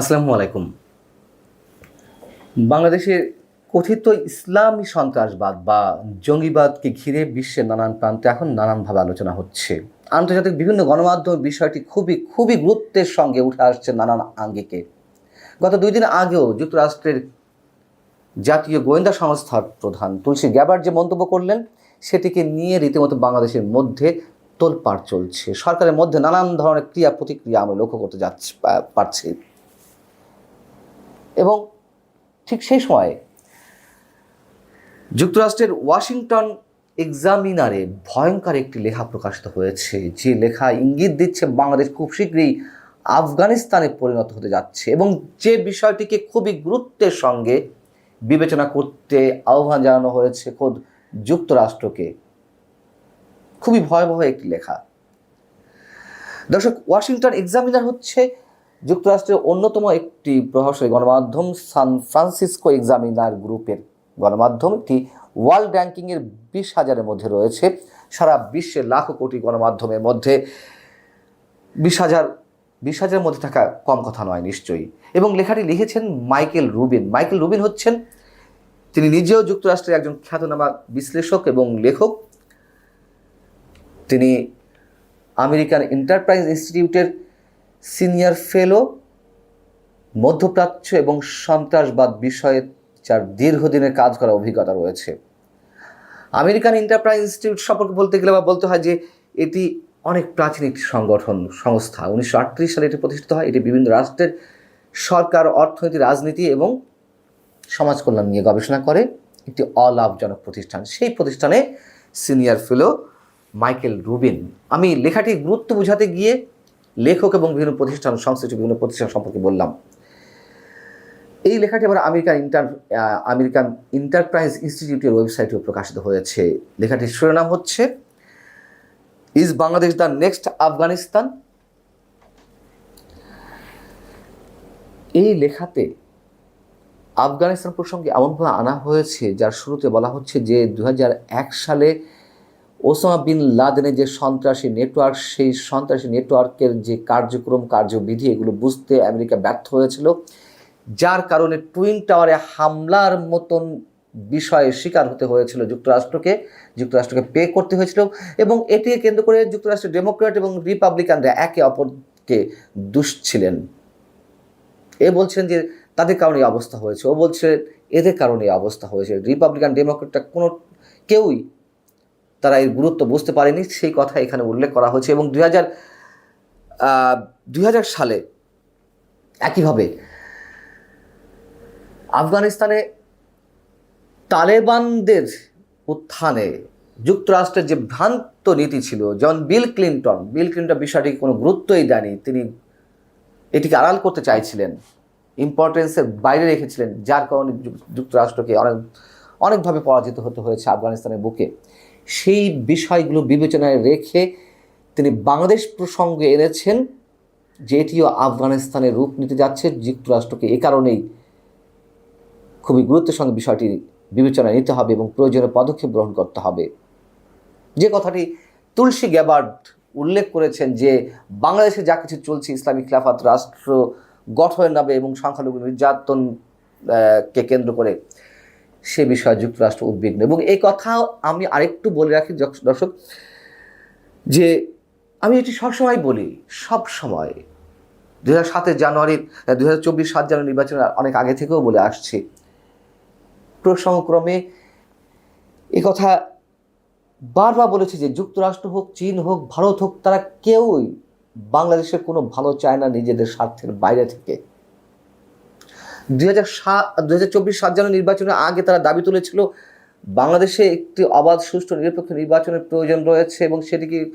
আসসালামু আলাইকুম। বাংলাদেশের কথিত ইসলামী সন্ত্রাসবাদ বা জঙ্গিবাদকে ঘিরে বিশ্বের নানান প্রান্তে এখন নানানভাবে আলোচনা হচ্ছে। আন্তর্জাতিক বিভিন্ন গণমাধ্যম বিষয়টি খুবই খুবই গুরুত্বের সঙ্গে উঠে আসছে নানান আঙ্গিকে। গত দুই দিন আগেও যুক্তরাষ্ট্রের জাতীয় গোয়েন্দা সংস্থার প্রধান তুলসী গ্যাবার যে মন্তব্য করলেন, সেটিকে নিয়ে রীতিমতো বাংলাদেশের মধ্যে তোলপাড় চলছে। সরকারের মধ্যে নানান ধরনের ক্রিয়া প্রতিক্রিয়া আমরা লক্ষ্য করতে যাচ্ছি, পারছি। এবং ঠিক সেই সময়ে যুক্তরাষ্ট্রের ওয়াশিংটন এক্সামিনারে ভয়ঙ্কর একটি লেখা প্রকাশিত হয়েছে। যে লেখা ইঙ্গিত দিচ্ছে বাংলাদেশ খুব শীঘ্রই আফগানিস্তানে পরিণত হতে যাচ্ছে এবং যে বিষয়টিকে খুবই গুরুত্বের সঙ্গে বিবেচনা করতে আহ্বান জানানো হয়েছে খোদ যুক্তরাষ্ট্রকে। খুবই ভয়াবহ একটি লেখা। দর্শক, ওয়াশিংটন এক্সামিনার হচ্ছে যুক্তরাষ্ট্রের অন্যতম একটি প্রভাবশালী গণমাধ্যম সান ফ্রান্সিসকো এক্সামিনার গ্রুপের গণমাধ্যম, একটি ওয়ার্ল্ড র্যাঙ্কিংয়ের বিশ হাজারের মধ্যে রয়েছে। সারা বিশ্বে লাখো কোটি গণমাধ্যমের মধ্যে বিশ হাজার, বিশ হাজারের মধ্যে থাকা কম কথা নয় নিশ্চয়ই। এবং লেখাটি লিখেছেন মাইকেল রুবিন। মাইকেল রুবিন হচ্ছেন, তিনি নিজেও যুক্তরাষ্ট্রের একজন খ্যাতনামা বিশ্লেষক এবং লেখক। তিনি আমেরিকান এন্টারপ্রাইজ ইনস্টিটিউটের সিনিয়র ফেলো, মধ্যপ্রাচ্য এবং সন্ত্রাসবাদ বিষয়ে যার দীর্ঘদিনের কাজ করার অভিজ্ঞতা রয়েছে। আমেরিকান এন্টারপ্রাইজ ইনস্টিটিউট সম্পর্কে বলতে গেলে বা বলতে হয় যে এটি অনেক প্রাচীন একটি সংগঠন, সংস্থা। উনিশশো আটত্রিশ সালে এটি প্রতিষ্ঠিত হয়। এটি বিভিন্ন রাষ্ট্রের সরকার, অর্থনীতি, রাজনীতি এবং সমাজ কল্যাণ নিয়ে গবেষণা করে। একটি অলাভজনক প্রতিষ্ঠান। সেই প্রতিষ্ঠানে সিনিয়র ফেলো মাইকেল রুবিন। আমি লেখাটির গুরুত্ব বোঝাতে গিয়ে লেখক এবং বিভিন্ন প্রতিষ্ঠান, সংশ্লিষ্ট বিভিন্ন প্রতিষ্ঠান সম্পর্কে বললাম। এই লেখাটি আবার আমেরিকান ইন্টার আমেরিকান ইন্টারপ্রাইজ ইনস্টিটিউটের ওয়েবসাইটেও প্রকাশিত হয়েছে। লেখাটির শিরোনাম হচ্ছে is Bangladesh the next Afghanistan এই লেখাতে আফগানিস্তান প্রসঙ্গে এমনভাবে আনা হয়েছে, যার শুরুতে বলা হচ্ছে যে দু হাজার এক সালে ওসামা বিন লাদেনের যে সন্ত্রাসী নেটওয়ার্ক, সেই সন্ত্রাসী নেটওয়ার্কের যে কার্যক্রম, কার্যবিধি, এগুলো বুঝতে আমেরিকা ব্যর্থ হয়েছিল, যার কারণে টুইন টাওয়ারে হামলার মতন বিষয়ে শিকার হতে হয়েছিল যুক্তরাষ্ট্রকে যুক্তরাষ্ট্রকে পে করতে হয়েছিল এবং এটিকে কেন্দ্র করে যুক্তরাষ্ট্রের ডেমোক্র্যাট এবং রিপাবলিকানরা একে অপরকে দুষছিলেন এ বলছেন যে তাদের কারণে অবস্থা হয়েছে, ও বলছে এদের কারণে অবস্থা হয়েছে। রিপাবলিকান ডেমোক্রেটটা কোনো, কেউই তারা এর গুরুত্ব বুঝতে পারেনি। সেই কথা এখানে উল্লেখ করা হয়েছে এবং দুই হাজার দুই হাজার সালে একইভাবে আফগানিস্তানে তালেবানদের উত্থানে যুক্তরাষ্ট্রের যে ভ্রান্ত নীতি ছিল, যেমন বিল ক্লিন্টন বিল ক্লিন্টন বিষয়টিকে কোনো গুরুত্বই দেয়নি। তিনি এটিকে আড়াল করতে চাইছিলেন, ইম্পর্টেন্সের বাইরে রেখেছিলেন, যার কারণে যুক্তরাষ্ট্রকে অনেক অনেকভাবে পরাজিত হতে হয়েছে আফগানিস্তানের বুকে। সেই বিষয়গুলো বিবেচনায় রেখে তিনি বাংলাদেশ প্রসঙ্গে এনেছেন যে এটিও আফগানিস্তানের রূপ নিতে যাচ্ছে, যুক্তরাষ্ট্রকে এ কারণেই খুবই গুরুত্বের সঙ্গে বিষয়টি বিবেচনায় নিতে হবে এবং প্রয়োজনীয় পদক্ষেপ গ্রহণ করতে হবে। যে কথাটি তুলসী গ্যাবার্ড উল্লেখ করেছেন যে, বাংলাদেশে যা কিছু চলছে ইসলামিক খিলাফত, রাষ্ট্র গঠনের নামে এবং সংখ্যালঘু নির্যাতন কে কেন্দ্র করে সে বিষয়ে যুক্তরাষ্ট্র উদ্বিগ্ন। এবং এই কথা আমি আরেকটু বলে রাখি দর্শক, যে আমি এটি সবসময় বলি সব সময় দু হাজার সাতের জানুয়ারির দু হাজার চব্বিশ সাত জানুয়ারি নির্বাচনের অনেক আগে থেকেও বলে আসছি। প্রসঙ্গক্রমে এ কথা বারবার বলেছে যে যুক্তরাষ্ট্র হোক, চীন হোক, ভারত হোক, তারা কেউই বাংলাদেশের কোনো ভালো চায় না নিজেদের স্বার্থের বাইরে থেকে। দুই হাজার সাত জানুয়ারি নির্বাচনের আগে তারা দাবি তুলেছিল, বাংলাদেশে একটি অবাধ সুষ্ঠু নিরপেক্ষ নির্বাচনের প্রয়োজন রয়েছে এবং সেটিকে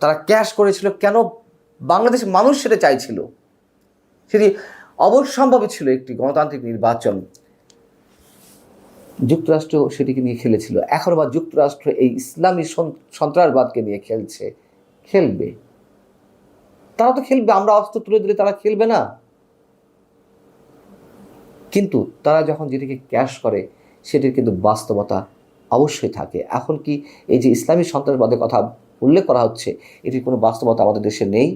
তারা ক্যাশ করেছিল। কেন বাংলাদেশের মানুষ সেটা চাইছিল? সেটি অবশ্যম্ভাবী ছিল একটি গণতান্ত্রিক নির্বাচন। যুক্তরাষ্ট্র সেটিকে নিয়ে খেলেছিল। এখন আবার যুক্তরাষ্ট্র এই ইসলামী সন- সন্ত্রাসবাদকে নিয়ে খেলছে। খেলবে। তারা তো খেলবে, আমরা অস্ত্র তুলে দিলে তারা খেলবে না। কিন্তু তারা যখন যেটিকে ক্যাশ করে, সেটির কিন্তু বাস্তবতা অবশ্যই থাকে। এখন কি এই যে ইসলামী সন্ত্রাসবাদের কথা উল্লেখ করা হচ্ছে, এটির কোনো বাস্তবতা আমাদের দেশে নেই?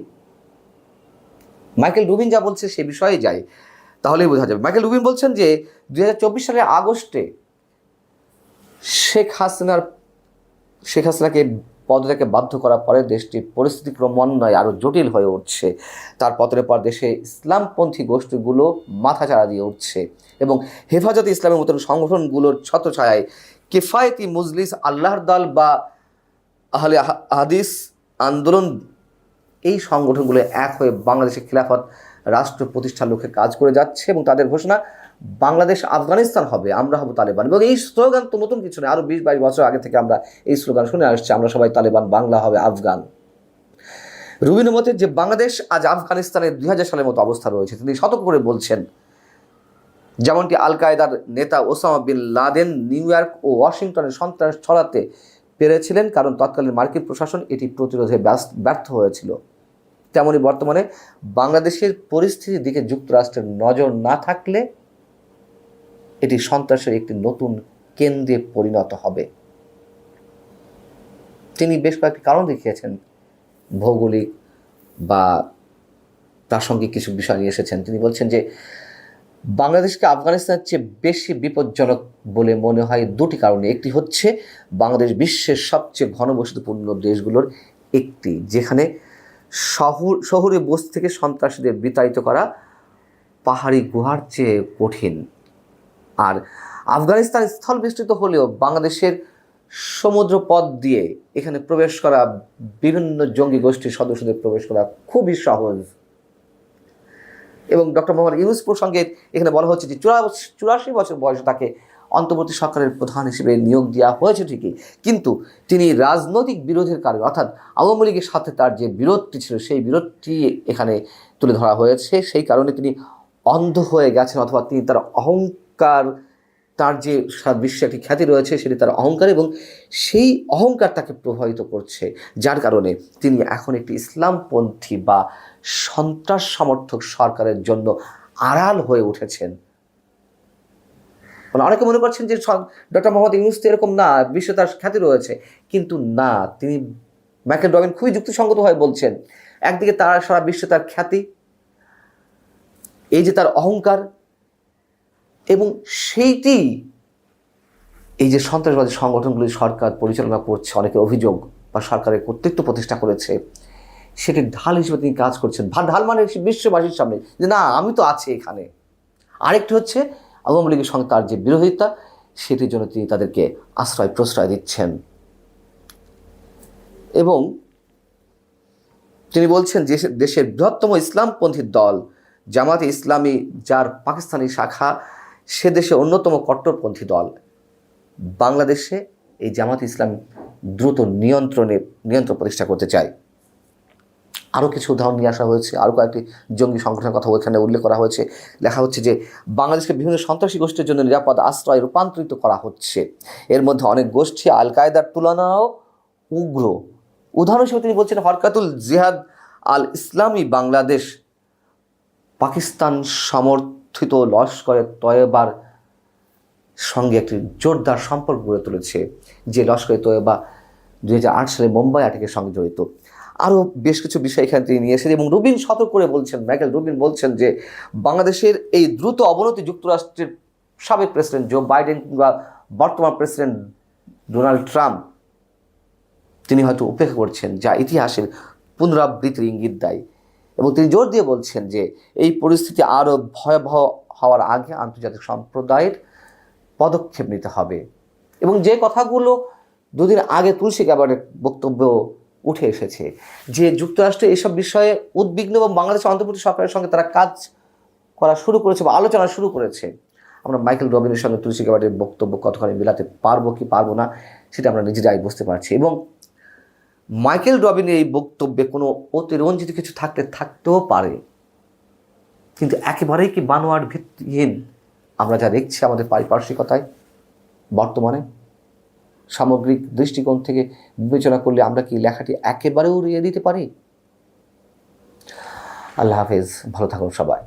মাইকেল রুবিন যা বলছে সে বিষয়ে যাই, তাহলেই বোঝা যাবে। মাইকেল রুবিন বলছেন যে দু হাজার চব্বিশ সালের আগস্টে শেখ হাসিনার, শেখ হাসিনাকে পদত্যাগে বাধ্য করার পরে দেশটির পরিস্থিতি ক্রমান্বয়ে আরও জটিল হয়ে উঠছে। তার পতনের পর দেশে ইসলামপন্থী গোষ্ঠীগুলো মাথাচাড়া দিয়ে উঠছে এবং হেফাজতে ইসলামের মতন সংগঠনগুলোর ছত্রছায়ায় কেফায়েতি মুজলিস, আল্লাহর দল বা আহলে আহ- হাদিস আন্দোলন এই সংগঠনগুলো এক হয়ে বাংলাদেশের খিলাফত রাষ্ট্র প্রতিষ্ঠার লক্ষ্যে কাজ করে যাচ্ছে এবং তাদের ঘোষণা বাংলাদেশ, আফগানিস্তান হবে, আমরা হব তালেবান। এবং এই স্লোগান তো নতুন কিছু নয়। আরও বিশ বাইশ বছর আগে থেকে আমরা এই স্লোগান শুনে আসছি, আমরা সবাই তালেবান, বাংলা হবে, আফগান। রুবিনের মতে যে বাংলাদেশ আজ আফগানিস্তানের দুই হাজার সালের মতো অবস্থা রয়েছে, তিনি সতর্ক করে বলছেন, যেমনটি আল কায়দার নেতা Osama bin Laden New York ও ওয়াশিংটনে সন্ত্রাস ছড়াতে পেরেছিলেন, কারণ তৎকালীন মার্কিন প্রশাসন এটি প্রতিরোধে ব্যর্থ হয়েছিল। তেমনি বর্তমানে বাংলাদেশের পরিস্থিতির দিকে যুক্তরাষ্ট্রের নজর না থাকলে এটি সন্ত্রাসের একটি নতুন কেন্দ্রে পরিণত হবে। তিনি বেশ কয়েকটি কারণ দেখিয়েছেন। ভৌগোলিক বা প্রাসঙ্গিক কিছু বিষয় নিয়ে এসেছেন। তিনি বলছেন যে, বাংলাদেশকে আফগানিস্তানের চেয়ে বেশি বিপজ্জনক বলে মনে হয় দুটি কারণে। একটি হচ্ছে, বাংলাদেশ বিশ্বের সবচেয়ে ঘনবসতিপূর্ণ দেশগুলোর একটি, যেখানে শহর, শহরে বসতি থেকে সন্ত্রাসীদের বিতাড়িত করা পাহাড়ি গুহার চেয়ে কঠিন। আর আফগানিস্তান স্থল বিস্তৃত হলেও বাংলাদেশের সমুদ্র পথ দিয়ে এখানে প্রবেশ করা বিভিন্ন জঙ্গি গোষ্ঠীর সদস্যদের প্রবেশ করা খুবই সহজ। এবং ডক্টর মোহাম্মদ ইউনুস প্রসঙ্গে এখানে বলা হচ্ছে যে চুরাশি বছর বয়সে তাকে অন্তর্বর্তী সরকারের প্রধান হিসেবে নিয়োগ দেওয়া হয়েছে ঠিকই। কিন্তু তিনি রাজনৈতিক বিরোধের কারণে, অর্থাৎ আওয়ামী লীগের সাথে তার যে বিরোধটি ছিল, সেই বিরোধটি এখানে তুলে ধরা হয়েছে। সেই কারণে তিনি অন্ধ হয়ে গেছেন, অথবা তিনি তার অহংকার, তার যে বিশ্বে একটি খ্যাতি রয়েছে সেটি তার অহংকার এবং সেই অহংকার তাকে প্রভাবিত করছে। যার কারণে তিনি এখন একটি ইসলামপন্থী বা সন্ত্রাস সমর্থক সরকারের জন্য আড়াল হয়ে উঠেছেন। মানে অনেকে মনে করছেন যে ডক্টর মোহাম্মদ ইউনুস তো এরকম না, বিশ্বে তার খ্যাতি রয়েছে। কিন্তু না, তিনি ম্যাকেল রবিন খুবই যুক্তিসঙ্গত হয়ে বলছেন, একদিকে তার সারা বিশ্বে তার খ্যাতি, এই যে তার অহংকার এবং সেইটি এই যে সন্ত্রাসবাদী সংগঠনগুলি সরকার পরিচালনা করছে, অনেকে অভিযোগ বা সরকারের কর্তৃত্ব প্রতিষ্ঠা করেছে, সেটি ঢাল হিসেবে তিনি কাজ করছেন। ঢাল মানে বিশ্ববাসীর সামনে। যে না, আমি তো আছি এখানে। আরেকটি হচ্ছে, আওয়ামী লীগের সঙ্গে তার যে বিরোধিতা, সেটির জন্য তিনি তাদেরকে আশ্রয়, প্রশ্রয় দিচ্ছেন। এবং তিনি বলছেন যে দেশের বৃহত্তম ইসলামপন্থী দল, জামাতে ইসলামী, যার পাকিস্তানি শাখা সে দেশে অন্যতম কট্টরপন্থী দল। বাংলাদেশে এই জামাত ইসলাম দ্রুত নিয়ন্ত্রণে, নিয়ন্ত্রণ প্রতিষ্ঠা করতে চায়। আরও কিছু উদাহরণ নিয়ে আসা হয়েছে আরও কয়েকটি জঙ্গি সংগঠনের কথা ওইখানে উল্লেখ করা হয়েছে। লেখা হচ্ছে যে, বাংলাদেশকে বিভিন্ন সন্ত্রাসী গোষ্ঠীর জন্য নিরাপদ আশ্রয় রূপান্তরিত করা হচ্ছে। এর মধ্যে অনেক গোষ্ঠী আল কায়দার তুলনাও উগ্র। উদাহরণ হিসেবে তিনি বলছেন, হরকাতুল জিহাদ আল ইসলামী বাংলাদেশ পাকিস্তান সমর্থিত লস্করে তয়েবার সঙ্গে একটি জোরদার সম্পর্ক গড়ে তুলেছে, যে লস্করে তয়েবা দুই হাজার আট সালে মুম্বাই আটেকের সঙ্গে জড়িত। আরও বেশ কিছু বিষয় এখানে তিনি নিয়ে এসেছেন এবং রুবিন সতর্ক করে বলছেন, মাইকেল রুবিন বলছেন যে বাংলাদেশের এই দ্রুত অবনতি যুক্তরাষ্ট্রের সাবেক প্রেসিডেন্ট জো বাইডেন কিংবা বর্তমান প্রেসিডেন্ট ডোনাল্ড ট্রাম্প, তিনি হয়তো উপেক্ষা করছেন যা ইতিহাসের পুনরাবৃত্তির ইঙ্গিত দেয়। এবং তিনি জোর দিয়ে বলছেন যে এই পরিস্থিতি আরও ভয়াবহ হওয়ার আগে আন্তর্জাতিক সম্প্রদায়ের পদক্ষেপ নিতে হবে। এবং যে কথাগুলো দুদিন আগে তুলসী গ্যাবার্ডের বক্তব্য উঠে এসেছে যে যুক্তরাষ্ট্র এসব বিষয়ে উদ্বিগ্ন এবং বাংলাদেশের অন্তর্বর্তী সরকারের সঙ্গে তারা কাজ করা শুরু করেছে বা আলোচনা শুরু করেছে। আমরা মাইকেল রবিনের সঙ্গে তুলসী গ্যাবার্ডের বক্তব্য কতখানি মেলাতে পারব কি পারব না, সেটা আমরা নিজেরাই বুঝতে পারছি। এবং মাইকেল রবিনের এই বক্তব্যে কোনো অতিরঞ্জিত কিছু থাকতে থাকতেও পারে। কিন্তু একেবারেই কি বানোয়ার ভিত্তিহীন আমরা যা দেখছি আমাদের পারিপার্শ্বিকতায় বর্তমানে? সামগ্রিক দৃষ্টিকোণ থেকে বিবেচনা করলে আমরা কি লেখাটি একেবারে উড়িয়ে দিতে পারি? আল্লাহ হাফেজ, ভালো থাকুন সবাই।